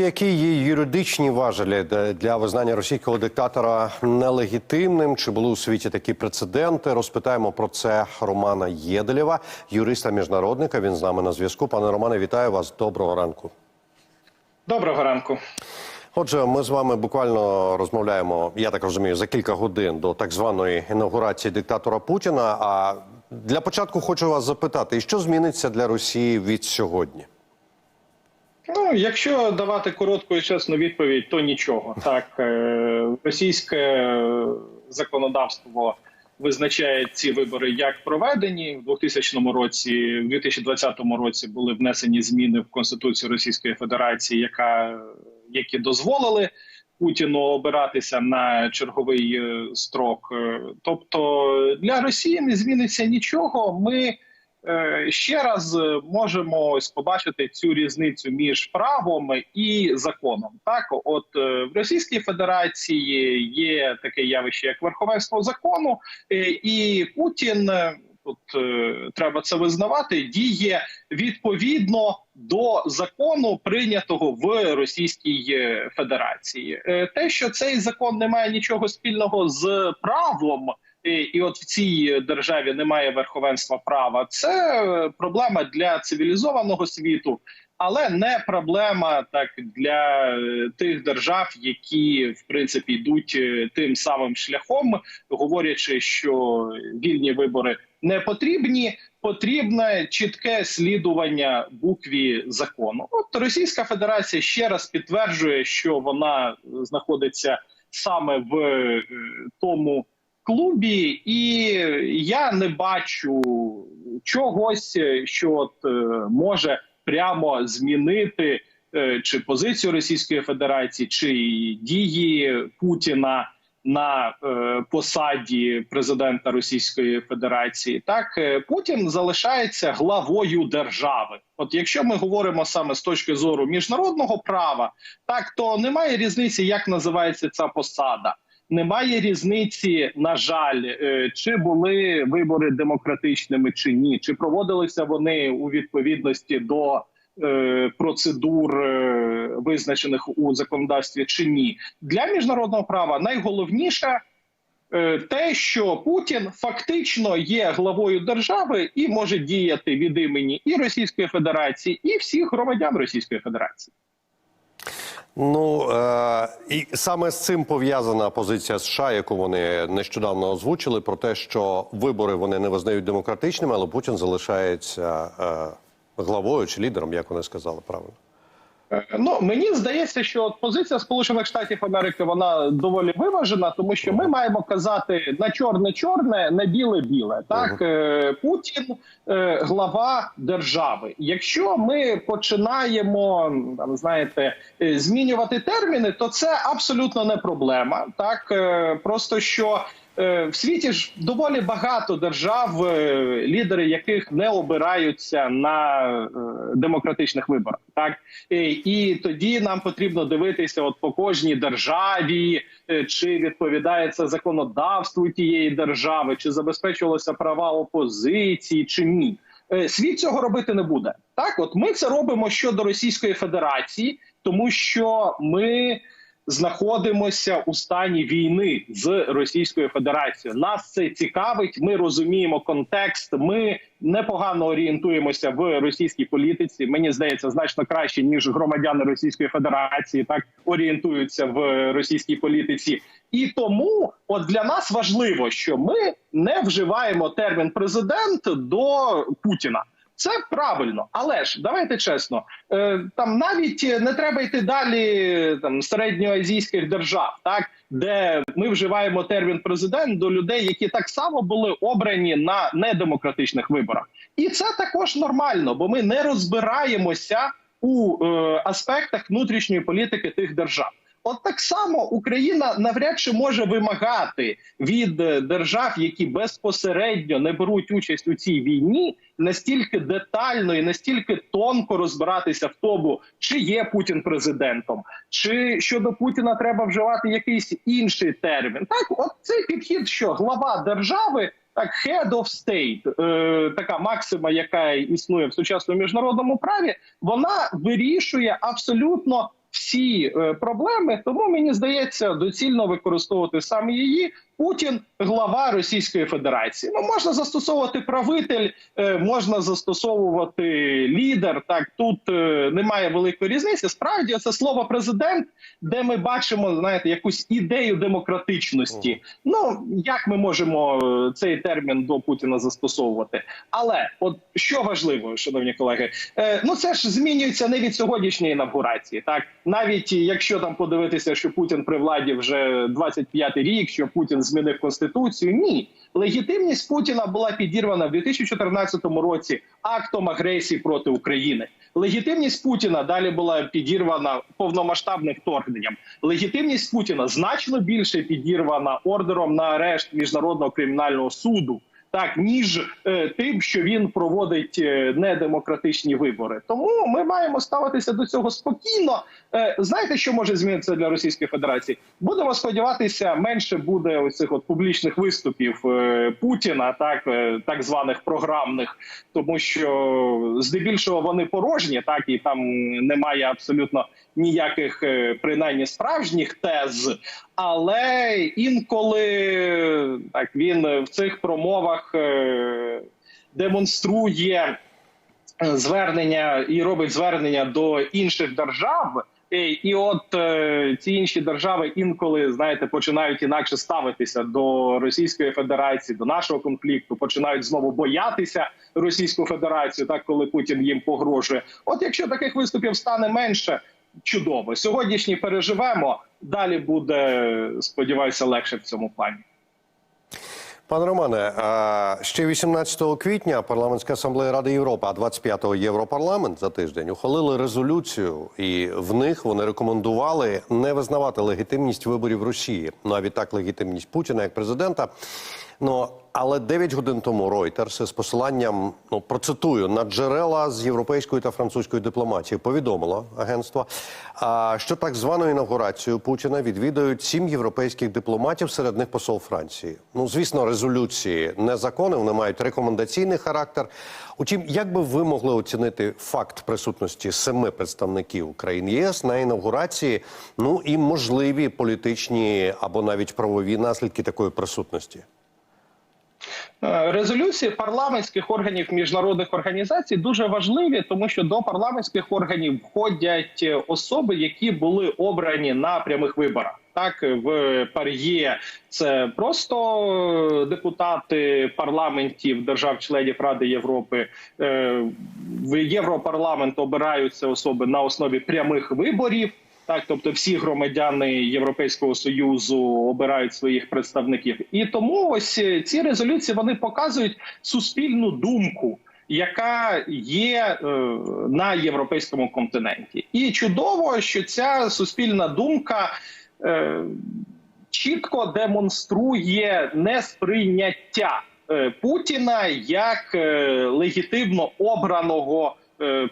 Які є юридичні важелі для визнання російського диктатора нелегітимним? Чи були у світі такі прецеденти? Розпитаємо про це Романа Єделєва, юриста міжнародника. Він з нами на зв'язку. Пане Романе, вітаю вас. Доброго ранку. Доброго ранку. Отже, ми з вами буквально розмовляємо, я так розумію, за кілька годин до так званої інаугурації диктатора Путіна. А для початку хочу вас запитати, що зміниться для Росії від сьогодні? Ну, якщо давати коротку і чесну відповідь, то нічого. Так, е, російське законодавство визначає ці вибори як проведені в 2000 році. В 2020 році були внесені зміни в Конституцію Російської Федерації, яка які дозволили Путіну обиратися на черговий е, строк. Е, Тобто для Росії не зміниться нічого. Ми ще раз е, можемо ось побачити цю різницю між правом і законом. Так, от е, в Російській Федерації є таке явище, як верховенство закону, е, і Путін. е, Тут е, треба це визнавати. Діє відповідно до закону, прийнятого в Російській е, Федерації. Е, те, що цей закон не має нічого спільного з правом, і, от в цій державі немає верховенства права. Це проблема для цивілізованого світу, але не проблема так для е, тих держав, які в принципі йдуть е, тим самим шляхом, говорячи, що вільні вибори не потрібні. Потрібне чітке слідування букві закону. От Російська Федерація ще раз підтверджує, що вона знаходиться саме в е, тому клубі, і я не бачу чогось, що от, е, може прямо змінити е, чи позицію Російської Федерації, чи дії Путіна на е, посаді президента Російської Федерації. Так Путін залишається главою держави. От якщо ми говоримо саме з точки зору міжнародного права, так то немає різниці, як називається ця посада. Немає різниці, на жаль, е, чи були вибори демократичними чи ні, чи проводилися вони у відповідності до е, процедур, е, визначених у законодавстві, чи ні. Для міжнародного права найголовніше те, що Путін фактично є главою держави і може діяти від імені і Російської Федерації, і всіх громадян Російської Федерації. Ну е, і саме з цим пов'язана позиція США, яку вони нещодавно озвучили, про те, що вибори вони не визнають демократичними, але Путін залишається е, главою чи лідером, як вони сказали правильно. Е, Ну мені здається, що позиція Сполучених Штатів Америки вона доволі виважена, тому що ми маємо казати на чорне чорне, на біле біле. Так Е, Путін е, глава держави. Якщо ми починаємо там знаєте змінювати терміни, то це абсолютно не проблема. Так просто що. Е, В світі ж доволі багато держав, е, лідери яких не обираються на е, демократичних виборах, так і тоді нам потрібно дивитися, от по кожній державі, чи відповідає це законодавству тієї держави, чи забезпечувалися права опозиції, чи ні. Світ цього робити не буде. Так, от ми це робимо щодо Російської Федерації, тому що ми знаходимося у стані війни з Російською Федерацією. Нас це цікавить. Ми розуміємо контекст. Ми непогано орієнтуємося в російській політиці. Мені здається, значно краще ніж громадяни Російської Федерації так орієнтуються в російській політиці. І тому, от для нас важливо, що ми не вживаємо термін президент до Путіна. Це правильно, але ж давайте чесно, е, там навіть не треба йти далі там середньоазійських держав, так де ми вживаємо термін президент до людей, які так само були обрані на недемократичних виборах, і це також нормально, бо ми не розбираємося у е, аспектах внутрішньої політики тих держав. От так само Україна навряд чи може вимагати від е, держав, які безпосередньо не беруть участь у цій війні, настільки детально і настільки тонко розбиратися в тому, чи є Путін президентом, чи щодо Путіна треба вживати якийсь інший термін. Так, от цей підхід, що глава держави. Так, head of state, е, така максима, яка існує в сучасному міжнародному праві, вона вирішує абсолютно всі е, проблеми. Тому мені здається, доцільно використовувати саме її. Путін глава Російської Федерації. Ну можна застосовувати правитель, е, можна застосовувати лідер. Так тут е, немає великої різниці. Справді це слово президент, де ми бачимо, знаєте, якусь ідею демократичності. Ну як ми можемо е, цей термін до Путіна застосовувати? Але от що важливо, шановні колеги, ну це ж змінюється не від сьогоднішньої інавгурації. Так навіть якщо там подивитися, що Путін при владі вже 25-й рік, що Путін змінив конституцію. Ні, легітимність Путіна була підірвана в 2014 році актом агресії проти України. Легітимність Путіна далі була підірвана повномасштабним вторгненням. Легітимність Путіна значно більше підірвана ордером на арешт міжнародного кримінального суду. Так, ніж е, тим, що він проводить е, недемократичні вибори, тому ми маємо ставитися до цього спокійно. Е, знаєте, що може змінитися для Російської Федерації? Будемо сподіватися, менше буде оцих от публічних виступів Путіна, так так званих програмних, тому що здебільшого вони порожні, так і там немає абсолютно ніяких е, принаймні справжніх тез. Але інколи так він в цих промовах е, демонструє е, звернення і робить звернення до інших держав. І, от ці інші держави інколи знаєте починають інакше ставитися до Російської Федерації, до нашого конфлікту, починають знову боятися Російську Федерацію, так коли Путін їм погрожує. От якщо таких виступів стане менше, чудово. Сьогоднішній переживемо. Далі буде, сподіваюся, легше в цьому плані. Пане Романе, ще 18 квітня парламентська асамблея Ради Європи, а 25-го Європарламент за тиждень ухвалили резолюцію, і в них вони рекомендували не визнавати легітимність виборів Росії. А відтак легітимність Путіна як президента. Ну але 9 годин тому Reuters з посиланням ну процитую на джерела з європейської та французької дипломатії повідомило агентство, що так звану інавгурацію Путіна відвідають сім європейських дипломатів, серед них посол Франції. Ну звісно, резолюції не закони, вони мають рекомендаційний характер. Утім, як би ви могли оцінити факт присутності семи представників країн ЄС на інавгурації, ну і можливі політичні або навіть правові наслідки такої присутності? Е, Резолюції парламентських органів міжнародних організацій дуже важливі, тому що до парламентських органів входять е, особи, які були обрані на прямих виборах. Так в Пар'є це просто депутати парламентів держав-членів Ради Європи. Е, В Європарламент обираються особи на основі прямих виборів. Так, тобто всі громадяни Європейського союзу обирають своїх представників, і тому ось е, ці резолюції вони показують суспільну думку. Яка є е, на європейському континенті, і чудово, що ця суспільна думка е, чітко демонструє несприйняття е, Путіна як е, легітимно обраного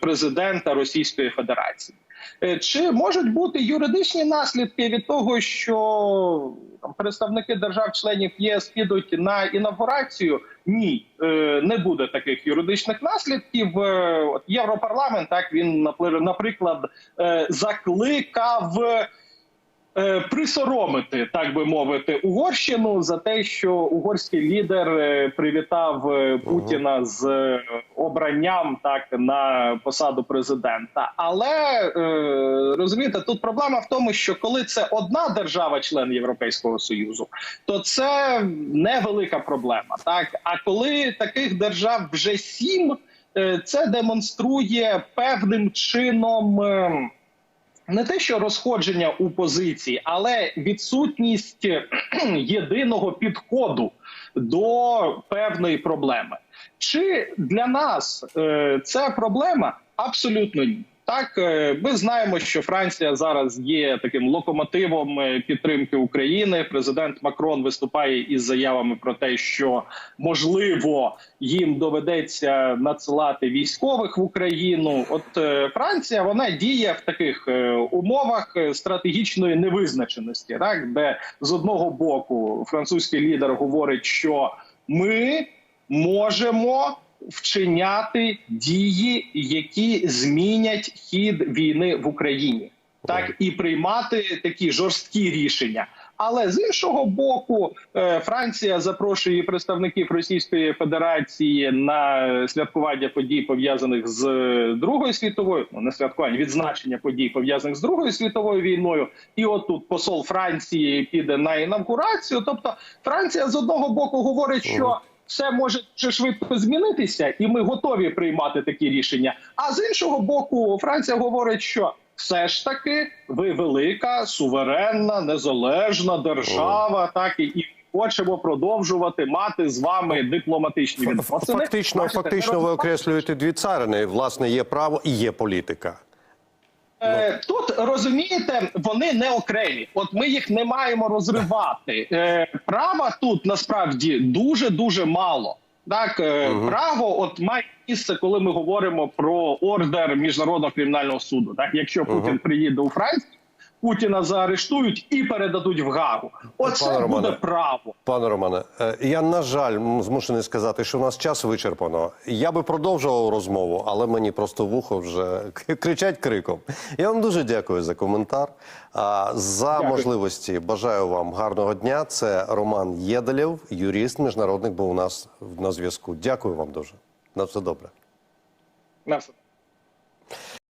президента Російської Федерації. Е, Чи можуть бути юридичні наслідки від того, що представники держав-членів ЄС підуть на інавгурацію? Ні, е, не буде таких юридичних наслідків. Е, Європарламент так він наприклад закликав. Е, Присоромити, так би мовити, Угорщину за те, що угорський лідер е, привітав е, Путіна з обранням так на посаду президента. Але розумієте, тут проблема в тому, що коли це одна держава-член Європейського союзу, то це невелика проблема. Так а коли таких держав вже сім, це демонструє певним чином. Не те, що розходження у позиції, але відсутність єдиного підходу до певної проблеми. Чи для нас е, це проблема? Абсолютно ні. Так, е, ми знаємо, що Франція зараз є таким локомотивом е, підтримки України. Президент Макрон виступає із заявами про те, що можливо їм доведеться надсилати військових в Україну. От е, Франція вона діє в таких умовах стратегічної невизначеності, так де з одного боку французький лідер говорить, що ми можемо вчиняти дії, які змінять хід війни в Україні. так і приймати такі жорсткі рішення. Але з іншого боку, е, Франція запрошує представників Російської Федерації на святкування подій пов'язаних з Другою світовою, ну не святкування, відзначення подій пов'язаних з Другою світовою війною. І от тут посол Франції піде на інавгурацію. Тобто, Франція з одного боку говорить, що все може дуже швидко змінитися, і ми готові приймати такі рішення. А з іншого боку, Франція говорить, що все ж таки ви велика, суверенна, незалежна держава, так і, і хочемо продовжувати мати з вами дипломатичні відносини. Фактично, Бачите, фактично, ви окреслюєте дві царини. Власне, є право і є політика. Е, Тут розумієте, вони не окремі. От ми їх не маємо розривати. Е, Права тут насправді дуже дуже мало. Так, угу. право, от має місце, коли ми говоримо про ордер міжнародного кримінального суду. Так, якщо Путін приїде у Францію, Путіна заарештують і передадуть в Гагу. Оце Пане буде Романе, право. Пане Романе, е, я на жаль змушений сказати, що у нас час вичерпано. Я би продовжував розмову, але мені просто вухо вже кричать криком. Я вам дуже дякую за коментар. За Дякую. можливості бажаю вам гарного дня. Це Роман Єделєв, юрист, міжнародник, був у нас на зв'язку. Дякую вам дуже. На все добре. На все.